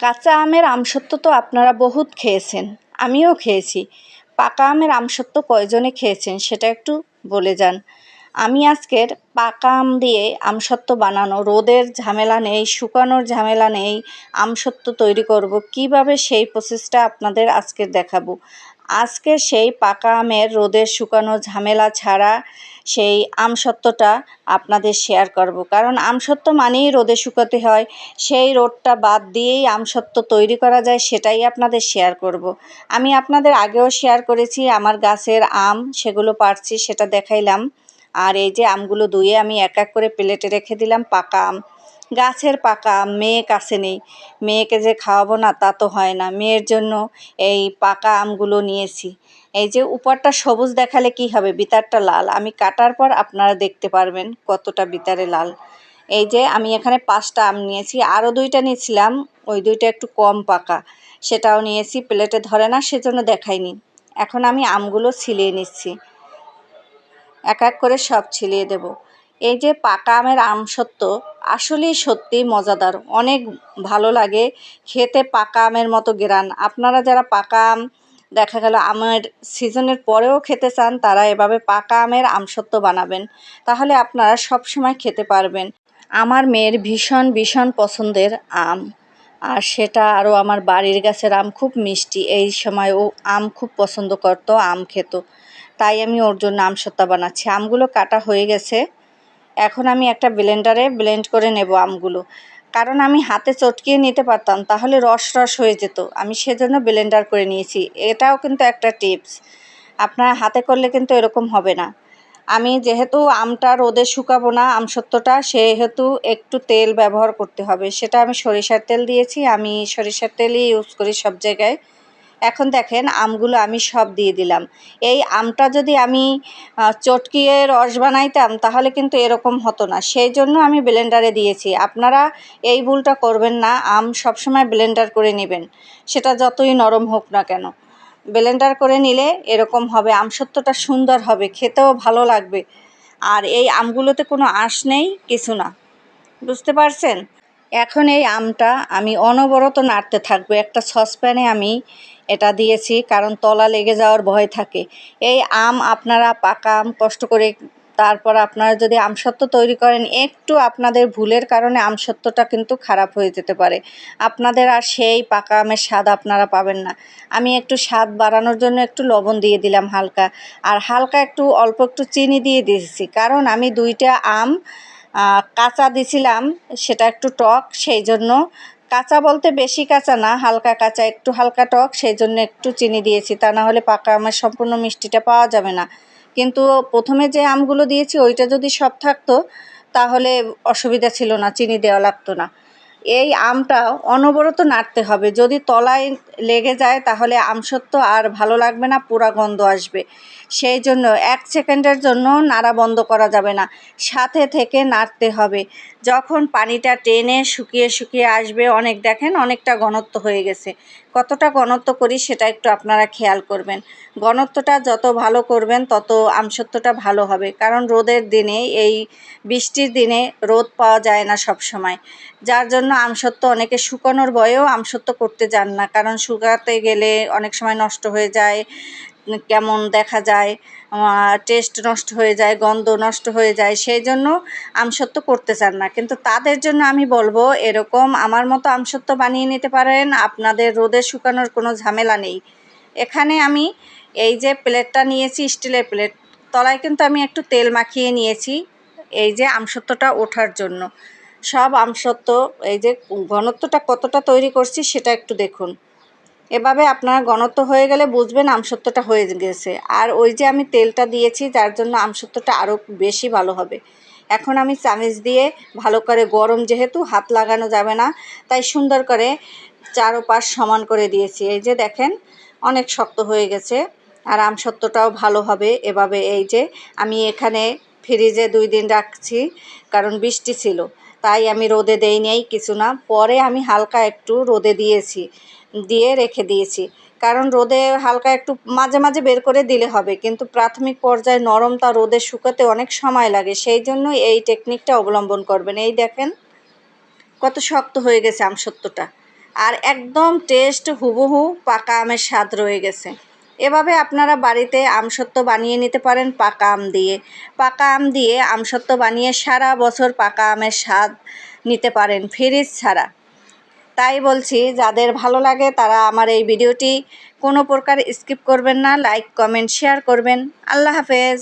কাঁচা আমের আমসত্ব তো আপনারা বহুত খেয়েছেন, আমিও খেয়েছি। পাকা আমের আমসত্ব কয়জনে খেয়েছেন সেটা একটু বলে যান। আমি আজকের পাকা আম দিয়ে আমসত্ত্ব বানানো, রোদের ঝামেলা নেই, শুকানোর ঝামেলা নেই, আমসত্ত্ব তৈরি করব, কীভাবে সেই প্রসেসটা আপনাদের আজকে দেখাবো। আজকে সেই পাকা আমের রোদের শুকানো ঝামেলা ছাড়া সেই আমসত্ত্বটা আপনাদের শেয়ার করব। কারণ আমসত্ত্ব মানেই রোদে শুকাতে হয়, সেই রোদটা বাদ দিয়েই আমসত্ত্ব তৈরি করা যায় সেটাই আপনাদের শেয়ার করব। আমি আপনাদের আগেও শেয়ার করেছি, আমার গাছের আম সেগুলো পারছি সেটা দেখাইলাম। আর এই যে আমগুলো ধুয়ে আমি এক এক করে প্লেটে রেখে দিলাম, পাকা আম। গাছের পাকা মেয়ে কাছে নেই। মেয়েকে যে খাওয়াবো না, তা তো হয় না। মেয়ের জন্য এই পাকা আমগুলো নিয়েছি। এই যে উপরটা সবুজ দেখালে কি হবে? বিতারটা লাল। আমি কাটার পর আপনারা দেখতে পারবেন কতটা বিতারে লাল। এই যে আমি এখানে পাঁচটা আম নিয়েছি। আরও দুইটা নিয়েছিলাম। ওই দুইটা একটু কম পাকা। সেটাও নিয়েছি। প্লেটে ধরে না, সেজন্য দেখাইনি। এখন আমি আমগুলো ছিলিয়ে নিচ্ছি। এক এক করে সব ছিলিয়ে দেব। এই যে পাকা আমের আমসত্ত্ব আসলেই সত্যি মজাদার। অনেক ভালো লাগে খেতে পাকা আমের মতো গ্রান। আপনারা যারা পাকা আম, দেখা গেল আমের সিজনের পরেও খেতে চান, তারা এভাবে পাকা আমের আমসত্ত্ব বানাবেন। তাহলে আপনারা সব সময় খেতে পারবেন। আমার মেয়ের ভীষণ ভীষণ পছন্দের আম। আর সেটা আরও আমার বাড়ির গাছের আম খুব মিষ্টি। এই সময় ও আম খুব পছন্দ করতো, আম খেত। তাই আমি ওর জন্য আমসত্ত্বা বানাচ্ছি। আমগুলো কাটা হয়ে গেছে। এখন আমি একটা ব্লেন্ডারে ব্লেন্ড করে নেব আমগুলো। কারণ আমি হাতে চটকিয়ে নিতে পারতাম, তাহলে রস রস হয়ে যেত। আমি সেজন্য ব্লেন্ডার করে নিয়েছি। এটাও কিন্তু একটা টিপস আপনার হাতে করলে কিন্তু এরকম হবে না। আমি যেহেতু আমটা রোদে শুকাবো না আমসত্ত্বটা সেহেতু একটু তেল ব্যবহার করতে হবে। সেটা আমি সরিষার তেল দিয়েছি। আমি সরিষার তেলই ইউজ করি সব জায়গায়। এখন দেখেন আমগুলো আমি সব দিয়ে দিলাম। এই আমটা যদি আমি চটকিয়ে রস বানাইতাম তাহলে কিন্তু এরকম হতো না। সেই জন্য আমি ব্লেন্ডারে দিয়েছি। আপনারা এই ভুলটা করবেন না, আম সবসময় ব্লেন্ডার করে নেবেন। সেটা যতই নরম হোক না কেন। ব্লেন্ডার করে নিলে এরকম হবে আমসত্ত্বটা সুন্দর হবে, খেতেও ভালো লাগবে। আর এই আমগুলোতে কোনো আঁশ নেই, কিছু না। বুঝতে পারছেন? এখন এই আমটা আমি অনবরত নাড়তে থাকব। একটা সসপ্যানে আমি এটা দিয়েছি, কারণ তলা লেগে যাওয়ার ভয় থাকে। এই আম আপনারা পাকা আম কষ্ট করে, তারপর আপনারা যদি আমসত্ত্ব তৈরি করেন, একটু আপনাদের ভুলের কারণে আমসত্ত্বটা কিন্তু খারাপ হয়ে যেতে পারে। আপনাদের আর সেই পাকা আমের স্বাদ আপনারা পাবেন না। আমি একটু স্বাদ বাড়ানোর জন্য একটু লবণ দিয়ে দিলাম হালকা। আর হালকা একটু, অল্প একটু চিনি দিয়ে দিয়েছি। কারণ আমি দুইটা আম কাঁচা দিছিলাম, সেটা একটু টক, সেই জন্য কাঁচা বলতে বেশি কাঁচা না, হালকা কাঁচা, একটু হালকা টক, সেই জন্য একটু চিনি দিয়েছি। তা না হলে পাকা আমের সম্পূর্ণ মিষ্টিটা পাওয়া যাবে না। কিন্তু প্রথমে যে আমগুলো দিয়েছি, ওইটা যদি সব থাকতো, তাহলে অসুবিধা ছিল না, চিনি দেওয়া লাগতো না। এই আমটা অনবরত নাড়তে হবে। যদি তলায় লেগে যায় তাহলে আম সত্য আর ভালো লাগবে না পুরা গন্ধ আসবে। সেই জন্য এক সেকেন্ডের জন্য নাড়া বন্ধ করা যাবে না। সাথে থেকে নাড়তে হবে। যখন পানিটা টেনে শুকিয়ে শুকিয়ে আসবে, অনেক দেখেন অনেকটা ঘনত্ব হয়ে গেছে। কতটা ঘনত্ব করি সেটা একটু আপনারা খেয়াল করবেন। ঘনত্বটা যত ভালো করবেন, তত আমসত্বটা ভালো হবে। কারণ রোদের দিনে, এই বৃষ্টির দিনে রোদ পাওয়া যায় না সব সময় যার জন্য আমসত্ব অনেকে শুকানোর ভয়েও আমসত্ব করতে যান না। কারণ শুকাতে গেলে অনেক সময় নষ্ট হয়ে যায়। কেমন দেখা যায় টেস্ট নষ্ট হয়ে যায়, গন্ধ নষ্ট হয়ে যায়, সেই জন্য আমসত্ত্ব করতে চান না। কিন্তু তাদের জন্য আমি বলব, এরকম আমার মতো আমসত্ত্ব বানিয়ে নিতে পারেন, আপনাদের রোদে শুকানোর কোনো ঝামেলা নেই। এখানে আমি এই যে প্লেটটা নিয়েছি, স্টিলের প্লেট, তলায় কিন্তু আমি একটু তেল মাখিয়ে নিয়েছি, এই যে আমসত্ত্বটা ওঠার জন্য। সব আমসত্ত্ব, এই যে ঘনত্বটা কতটা তৈরি করছি, সেটা একটু দেখুন। এভাবে আপনার ঘনত্ব হয়ে গেলে বুঝবেন আমসত্ত্বটা হয়ে গেছে। আর ওই যে আমি তেলটা দিয়েছি, যার জন্য আমসত্ত্বটা আরও বেশি ভালো হবে। এখন আমি চামিচ দিয়ে ভালো করে গরম যেহেতু, হাত লাগানো যাবে না, তাই সুন্দর করে চারোপাশ সমান করে দিয়েছি। এই যে দেখেন, অনেক শক্ত হয়ে গেছে, আর আমসত্ত্বটাও ভালো হবে এভাবে। এই যে আমি এখানে ফ্রিজে দুই দিন রাখছি, কারণ বৃষ্টি ছিল। তাই আমি রোদে দেই নেই কিছু না। পরে আমি হালকা একটু রোদে দিয়েছি, দিয়ে রেখে দিয়েছি। কারণ রোদে হালকা একটু মাঝে মাঝে বের করে দিলে হবে, কিন্তু প্রাথমিক পর্যায়ে নরমটা রোদে শুকাতে অনেক সময় লাগে। সেই জন্য এই টেকনিকটা অবলম্বন করবেন। এই দেখেন, কত শক্ত হয়ে গেছে আমসত্ত্বটা আর একদম টেস্ট হুবহু পাকা আমের স্বাদ রয়ে গেছে। এভাবে আপনারা বাড়িতে আমসত্ত্ব বানিয়ে নিতে পারেন পাকা আম দিয়ে। পাকা আম দিয়ে আমসত্ত্ব বানিয়ে সারা বছর পাকা আমের স্বাদ নিতে পারেন ফ্রিজ ছাড়া। তাই বলছি, যাদের ভালো লাগে তারা আমার এই ভিডিওটি কোনো প্রকার স্কিপ করবেন না, লাইক, কমেন্ট, শেয়ার করবেন। আল্লাহ হাফেজ।